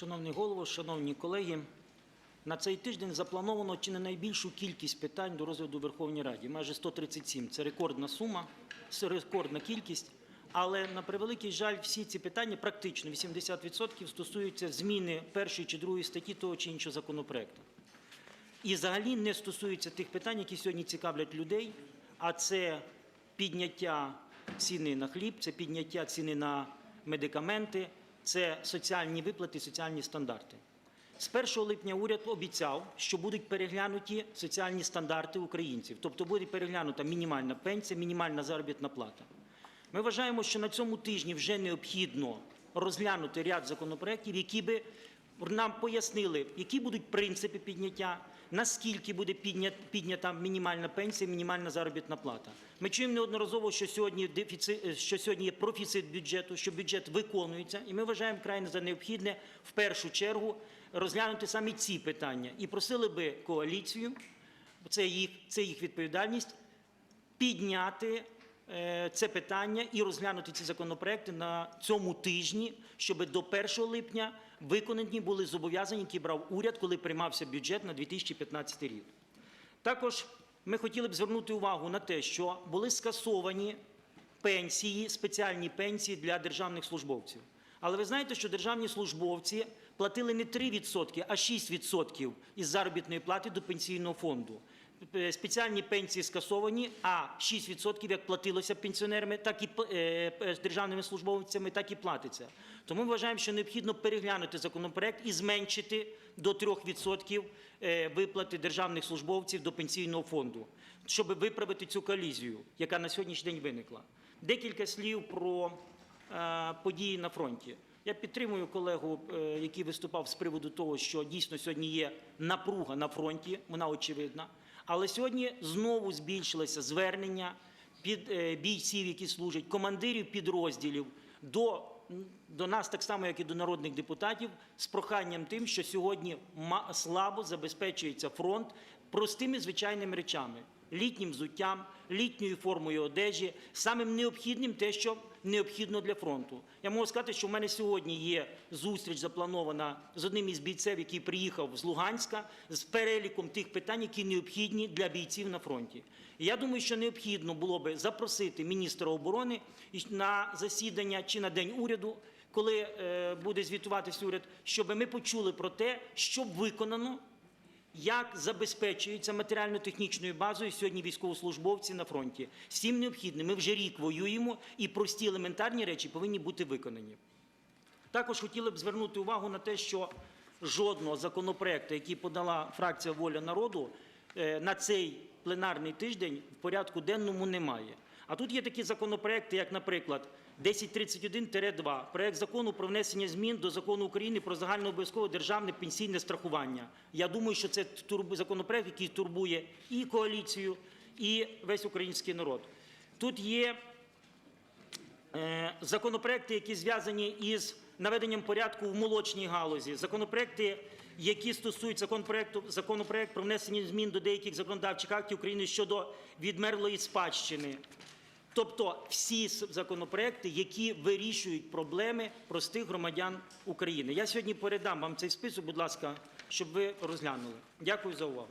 Шановний голово, шановні колеги, на цей тиждень заплановано чи не найбільшу кількість питань до розгляду в Верховній Раді. Майже 137. Це рекордна сума, це рекордна кількість. Але на превеликий жаль, всі ці питання, практично 80%, стосуються зміни першої чи другої статті того чи іншого законопроекту. І взагалі не стосуються тих питань, які сьогодні цікавлять людей, а це підняття ціни на хліб, це підняття ціни на медикаменти, це соціальні виплати, соціальні стандарти. З 1 липня уряд обіцяв, що будуть переглянуті соціальні стандарти українців, тобто буде переглянута мінімальна пенсія, мінімальна заробітна плата. Ми вважаємо, що на цьому тижні вже необхідно розглянути ряд законопроєктів, які би нам пояснили, які будуть принципи підняття, наскільки буде піднят- піднята мінімальна пенсія, мінімальна заробітна плата. Ми чуємо неодноразово, що сьогодні, дефіцит, що сьогодні є профіцит бюджету, що бюджет виконується, і ми вважаємо крайне за необхідне в першу чергу розглянути саме ці питання. І просили би коаліцію, це їх, це їх відповідальність, підняти це питання і розглянути ці законопроекти на цьому тижні, щоб до 1 липня виконані були зобов'язання, які брав уряд, коли приймався бюджет на 2015 рік. Також ми хотіли б звернути увагу на те, що були скасовані пенсії, спеціальні пенсії для державних службовців. Але ви знаєте, що державні службовці платили не 3%, а 6% із заробітної плати до пенсійного фонду. Е, Спеціальні пенсії скасовані, а 6% як платилося пенсіонерами, так і е, державними службовцями, так і платиться. Тому ми вважаємо, що необхідно переглянути законопроект і зменшити до 3% е, виплати державних службовців до пенсійного фонду, щоб виправити цю колізію, яка на сьогоднішній день виникла. Декілька слів про події на фронті. Я підтримую колегу, е, який виступав з приводу того, що дійсно сьогодні є напруга на фронті, вона очевидна. Але сьогодні знову збільшилося звернення під е, бійців, які служать, командирів підрозділів до, до нас, так само, як і до народних депутатів, з проханням тим, що сьогодні слабо забезпечується фронт простими звичайними речами літнім взуттям, літньою формою одежі, самим необхідним те, що необхідно для фронту. Я можу сказати, що в мене сьогодні є зустріч запланована з одним із бійців, який приїхав з Луганська, з переліком тих питань, які необхідні для бійців на фронті. Я думаю, що необхідно було би запросити міністра оборони на засідання чи на день уряду. Коли е, буде звітуватися уряд, щоб ми почули про те, що виконано як забезпечується матеріально-технічною базою сьогодні військовослужбовці на фронті? Цим необхідним. Ми вже рік воюємо, і прості елементарні речі повинні бути виконані. Також хотіли б звернути увагу на те, що жодного законопроекту, який подала фракція Воля народу, е, на цей пленарний тиждень в порядку денному немає. А тут є такі законопроекти, як, наприклад, 1031-2, проект закону про внесення змін до закону України про загальнообов'язкове державне пенсійне страхування. Я думаю, що це законопроект, який турбує і коаліцію, і весь український народ. Тут є Е, законопроекти, які зв'язані із наведенням порядку в молочній галузі, законопроекти, які стосуються законопроекту, законопроект про внесення змін до деяких законодавчих актів України щодо відмерлої спадщини. Тобто всі законопроекти, які вирішують проблеми простих громадян України. Я сьогодні передам вам цей список, будь ласка, щоб ви розглянули. Дякую за увагу.